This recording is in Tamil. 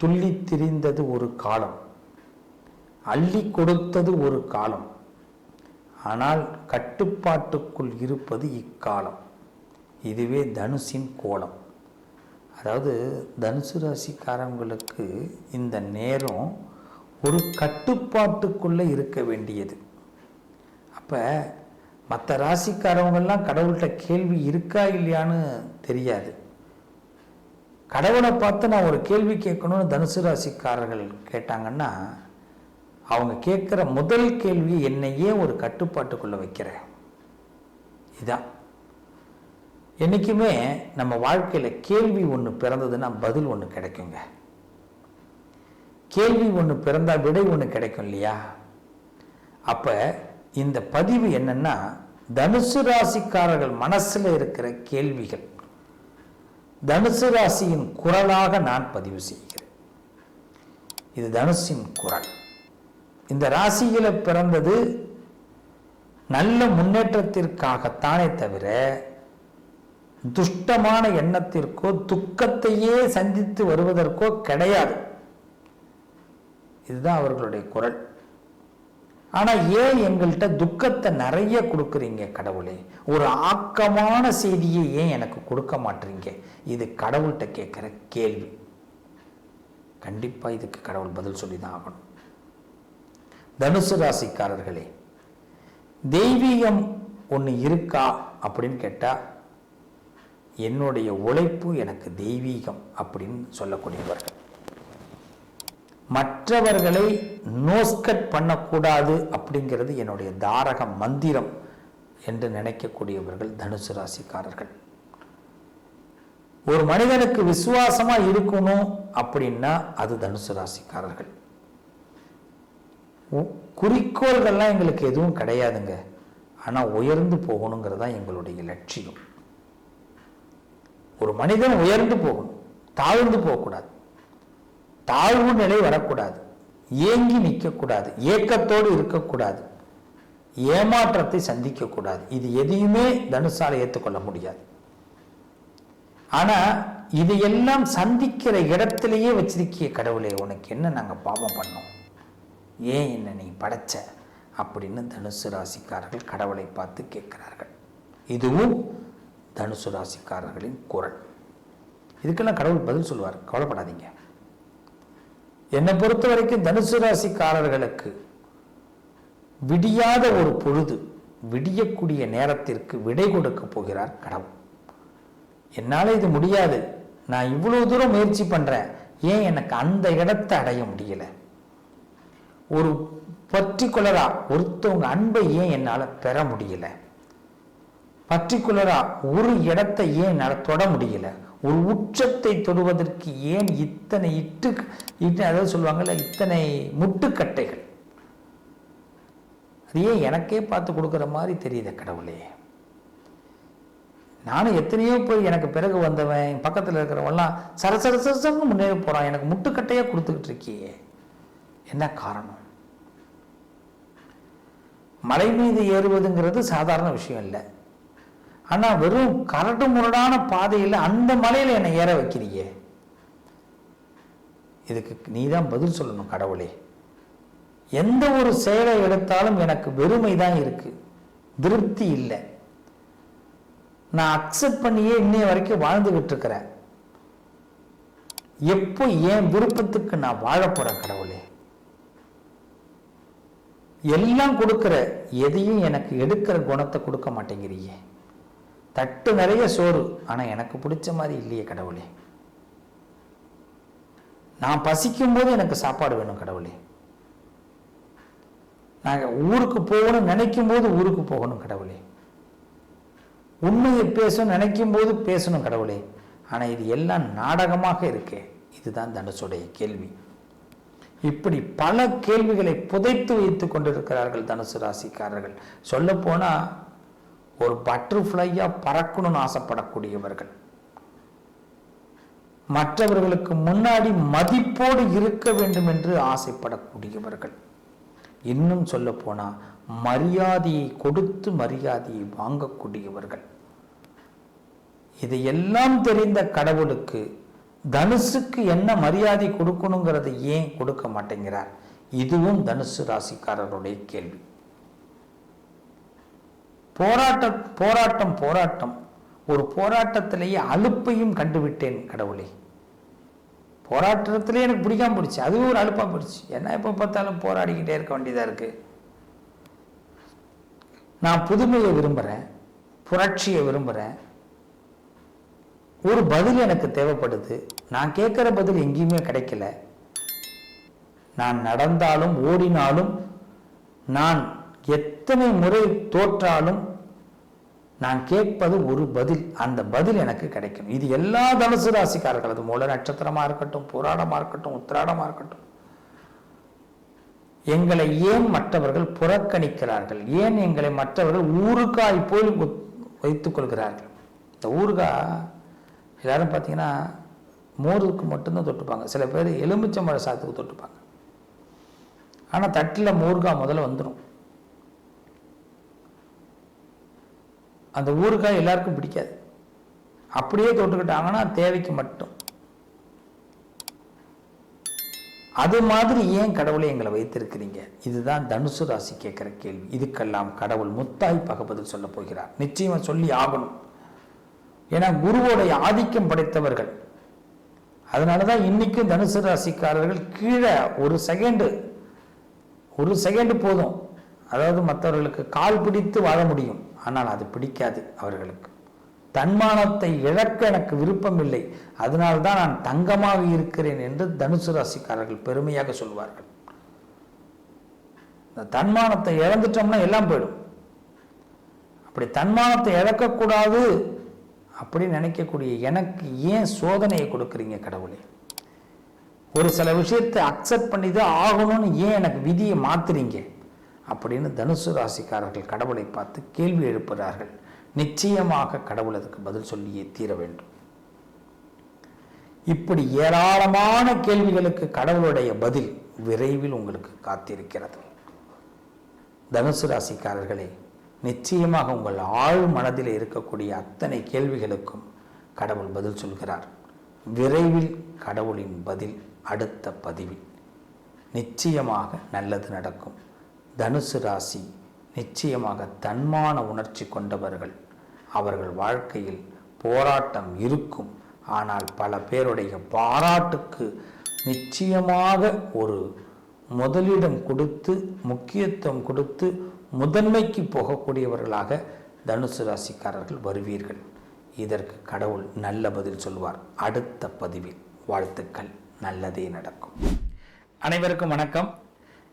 துள்ளி திரிந்தது ஒரு காலம். அள்ளி கொடுத்தது ஒரு காலம். ஆனால் கட்டுப்பாட்டுக்குள் இருப்பது இக்காலம். இதுவே தனுசின் கோலம். அதாவது தனுசு ராசிக்காரங்களுக்கு இந்த நேரம் ஒரு கட்டுப்பாட்டுக்குள்ளே இருக்க வேண்டியது. அப்போ மற்ற ராசிக்காரவங்கெல்லாம் கடவுள்கிட்ட கேள்வி இருக்கா இல்லையான்னு தெரியாது. கடவுளை பார்த்து நான் ஒரு கேள்வி கேட்கணும்னு தனுசு ராசிக்காரர்கள் கேட்டாங்கன்னா அவங்க கேட்குற முதல் கேள்வி என்னையே ஒரு கட்டுப்பாட்டுக்குள்ளே வைக்கிறேன் இதான். என்றைக்குமே நம்ம வாழ்க்கையில் கேள்வி ஒன்று பிறந்ததுன்னா பதில் ஒன்று கிடைக்குங்க. கேள்வி ஒன்று பிறந்தா விடை ஒன்று கிடைக்கும் இல்லையா? அப்போ இந்த பதிவு என்னென்னா தனுசு ராசிக்காரர்கள் மனசில் இருக்கிற கேள்விகள். தனுசு ராசியின் குரலாக நான் பதிவு செய்கிறேன். இது தனுசின் குரல். இந்த ராசியில பிறந்தது நல்ல முன்னேற்றத்திற்காகத்தானே தவிர துஷ்டமான எண்ணத்திற்கோ துக்கத்தையே சந்தித்து வருவதற்கோ கிடையாது. இதுதான் அவர்களுடைய குரல். ஆனால் ஏன் எங்கள்கிட்ட துக்கத்தை நிறைய கொடுக்குறீங்க கடவுளே? ஒரு ஆக்கமான செய்தியை ஏன் எனக்கு கொடுக்க மாட்டீங்க? இது கடவுள்கிட்ட கேட்குற கேள்வி. கண்டிப்பாக இதுக்கு கடவுள் பதில் சொல்லி தான் ஆகணும். தனுசு ராசிக்காரர்களே தெய்வீகம் ஒன்று இருக்கா அப்படின்னு கேட்டால் என்னுடைய உழைப்பு எனக்கு தெய்வீகம் அப்படின்னு சொல்லக்கூடியவர்கள். மற்றவர்களை நோஸ்கட் பண்ணக்கூடாது அப்படிங்கிறது என்னுடைய தாரக மந்திரம் என்று நினைக்கக்கூடியவர்கள் தனுசு ராசிக்காரர்கள். ஒரு மனிதனுக்கு விசுவாசமா இருக்கணும் அப்படின்னா அது தனுசு ராசிக்காரர்கள். உ- குறிக்கோள்கள்லாம் எங்களுக்கு எதுவும் கிடையாதுங்க. ஆனால் உயர்ந்து போகணுங்கிறது தான் எங்களுடைய லட்சியம். ஒரு மனிதன் உயர்ந்து போகணும் தாழ்ந்து போகக்கூடாது. தாழ்வு நிலை வரக்கூடாது. ஏங்கி நிற்கக்கூடாது. ஏக்கத்தோடு இருக்கக்கூடாது. ஏமாற்றத்தை சந்திக்கக்கூடாது. இது எதையுமே தனுசால ஏற்றுக்கொள்ள முடியாது. ஆனா இதையெல்லாம் சந்திக்கிற இடத்திலேயே வச்சிருக்கிய கடவுளே உனக்கு என்ன நாங்கள் பாவம் பண்ணோம்? ஏன் என்ன நீ படைச்ச? அப்படின்னு தனுசு ராசிக்காரர்கள் கடவுளை பார்த்து கேட்கிறார்கள். இதுவும் தனுசு ராசிக்காரர்களின் குரல். இதுக்கெல்லாம் கடவுள் பதில் சொல்லுவார். கவலைப்படாதீங்க. என்னை பொறுத்த வரைக்கும் தனுசு ராசிக்காரர்களுக்கு விடியாத ஒரு பொழுது விடியக்கூடிய நேரத்திற்கு விடை கொடுக்க போகிறார் கடவுள். என்னால் இது முடியாது. நான் இவ்வளவு தூரம் முயற்சி பண்றேன். ஏன் எனக்கு அந்த இடத்தை அடைய முடியல? ஒரு பர்டிகுலரா ஒருத்தவங்க அன்பை ஏன் என்னால் பெற முடியல? பர்டிகுலரா ஒரு இடத்தை ஏன் என்னால் தொட முடியல? ஒரு உச்சத்தை தொடுவதற்கு ஏன் இத்தனை இட்டு இட்டு அதாவது சொல்லுவாங்கல்ல இத்தனை முட்டுக்கட்டைகள்? அது ஏன் எனக்கே பார்த்து கொடுக்குற மாதிரி தெரியுது கடவுளே. நானும் எத்தனையோ போய் எனக்கு பிறகு வந்தவன் பக்கத்தில் இருக்கிறவெல்லாம் சர முன்னேறி போகிறான் எனக்கு முட்டுக்கட்டையாக கொடுத்துக்கிட்டு இருக்கியே. என்ன காரணம்? மலை மீது ஏறுவதுங்கிறது சாதாரண விஷயம் இல்லை. ஆனால் வெறும் கரடு முரடான பாதையில் அந்த மலையில் என்னை ஏற வைக்கிறீயே இதுக்கு நீ தான் பதில் சொல்லணும் கடவுளே. எந்த ஒரு செயலை எடுத்தாலும் எனக்கு வெறுமை தான் இருக்கு. திருப்தி இல்லை. நான் அக்செப்ட் பண்ணியே இன்னைய வரைக்கும் வாழ்ந்துகிட்டு இருக்கிறேன். எப்போ என் விருப்பத்துக்கு நான் வாழ கடவுளே? எல்லாம் கொடுக்குற எதையும் எனக்கு எடுக்கிற குணத்தை கொடுக்க மாட்டேங்கிறீங்க. தட்டு நிறைய சோறு. ஆனா எனக்கு பிடிச்ச மாதிரி இல்லையே கடவுளே. நான் பசிக்கும் போது எனக்கு சாப்பாடு வேணும் கடவுளே. நாங்கள் ஊருக்கு போகணும் நினைக்கும் போது ஊருக்கு போகணும் கடவுளே. உண்மையை பேசணும் நினைக்கும் போது பேசணும் கடவுளே. ஆனால் இது எல்லாம் நாடகமாக இருக்கே. இதுதான் தனுசுடைய கேள்வி. இப்படி பல கேள்விகளை புதைத்து வைத்து கொண்டிருக்கிறார்கள் தனுசு ராசிக்காரர்கள். சொல்ல ஒரு பட்டர்ஃப்ளையாக பறக்கணும்னு ஆசைப்படக்கூடியவர்கள். மற்றவர்களுக்கு முன்னாடி மதிப்போடு இருக்க வேண்டும் என்று ஆசைப்படக்கூடியவர்கள். இன்னும் சொல்ல போனால் மரியாதையை கொடுத்து மரியாதையை வாங்கக்கூடியவர்கள். இதையெல்லாம் தெரிந்த கடவுளுக்கு தனுசுக்கு என்ன மரியாதை கொடுக்கணுங்கிறதை ஏன் கொடுக்க மாட்டேங்கிறார்? இதுவும் தனுசு ராசிக்காரருடைய கேள்வி. போராட்ட போராட்டம் போராட்டம். ஒரு போராட்டத்திலேயே அலுப்பையும் கண்டுவிட்டேன் கடவுளே. போராட்டத்திலே எனக்கு பிடிக்காம போயிடுச்சு. அதுவும் ஒரு அலுப்பா போயிடுச்சு. என்ன எப்போ பார்த்தாலும் போராடிக்கிட்டே இருக்க வேண்டியதா இருக்கு. நான் புதுமையை விரும்புகிறேன் புரட்சியை விரும்புகிறேன் ஒரு பதில் எனக்கு தேவைப்படுது. நான் கேட்குற பதில் எங்கேயுமே கிடைக்கல. நான் நடந்தாலும் ஓடினாலும் நான் எத்தனை முறை தோற்றாலும் நான் கேட்பது ஒரு பதில். அந்த பதில் எனக்கு கிடைக்கும். இது எல்லா தனுசு ராசிக்காரர்கள். அது மூல நட்சத்திரமா இருக்கட்டும் போராடமா இருக்கட்டும் உத்திராடமா இருக்கட்டும். எங்களை ஏன் மற்றவர்கள் புறக்கணிக்கிறார்கள்? ஏன் எங்களை மற்றவர்கள் ஊறுகாய் போல் வைத்துக் கொள்கிறார்கள்? இந்த ஊறுகாய் எல்லாரும் பார்த்தீங்கன்னா மோருக்கு மட்டும்தான் தொட்டுப்பாங்க. சில பேர் எலுமிச்சம்பழ சாத்துக்கு தொட்டுப்பாங்க. ஆனால் தட்டில் மோர்கா முதல்ல வந்துடும் அந்த ஊருக்காய் எல்லாருக்கும் பிடிக்காது. அப்படியே தொட்டுக்கிட்டாங்கன்னா தேவைக்கு மட்டும். அது மாதிரி ஏன் கடவுளை எங்களை வைத்திருக்கிறீங்க? இதுதான் தனுசு ராசி கேட்குற கேள்வி. இதுக்கெல்லாம் கடவுள் முத்தாய் பகபதில் சொல்ல போகிறார். நிச்சயமா சொல்லி ஆகணும். ஏன்னா குருவோடைய ஆதிக்கம் படைத்தவர்கள். அதனால தான் இன்னைக்கும் தனுசு ராசிக்காரர்கள் கீழே ஒரு செகண்டு ஒரு செகண்டு போதும். அதாவது மற்றவர்களுக்கு கால் பிடித்து வாழ முடியும். ஆனால் அது பிடிக்காது அவர்களுக்கு. தன்மானத்தை இழக்க எனக்கு விருப்பமில்லை. அதனால்தான் நான் தங்கமாக இருக்கிறேன் என்று தனுசு ராசிக்காரர்கள் பெருமையாக சொல்வார்கள். இந்த தன்மானத்தை இழந்துட்டோம்னா எல்லாம் போயிடும். அப்படி தன்மானத்தை இழக்கக்கூடாது அப்படி நினைக்கக்கூடிய எனக்கு ஏன் சோதனையை கொடுக்குறீங்க கடவுளே? ஒரு சில விஷயத்தை அக்செப்ட் பண்ணி தான் ஆகணும்னு ஏன் எனக்கு விதியை மாத்துறீங்க? அப்படின்னு தனுசு ராசிக்காரர்கள் கடவுளை பார்த்து கேள்வி எழுப்புகிறார்கள். நிச்சயமாக கடவுள் அதுக்கு பதில் சொல்லியே தீர வேண்டும். இப்படி ஏராளமான கேள்விகளுக்கு கடவுளுடைய பதில் விரைவில் உங்களுக்கு காத்திருக்கிறது. தனுசு ராசிக்காரர்களே நிச்சயமாக உங்கள் ஆழ் மனதில் இருக்கக்கூடிய அத்தனை கேள்விகளுக்கும் கடவுள் பதில் சொல்கிறார். விரைவில் கடவுளின் பதில் அடுத்த பதிவில். நிச்சயமாக நல்லது நடக்கும். தனுசு ராசி நிச்சயமாக தன்மான உணர்ச்சி கொண்டவர்கள். அவர்கள் வாழ்க்கையில் போராட்டம் இருக்கும். ஆனால் பல பேருடைய பாராட்டுக்கு நிச்சயமாக ஒரு முதலிடம் கொடுத்து முக்கியத்துவம் கொடுத்து முதன்மைக்கு போகக்கூடியவர்களாக தனுசு ராசிக்காரர்கள் வருவீர்கள். இதற்கு கடவுள் நல்ல பதில் சொல்வார் அடுத்த பதிவில். வாழ்த்துக்கள். நல்லதே நடக்கும். அனைவருக்கும் வணக்கம்.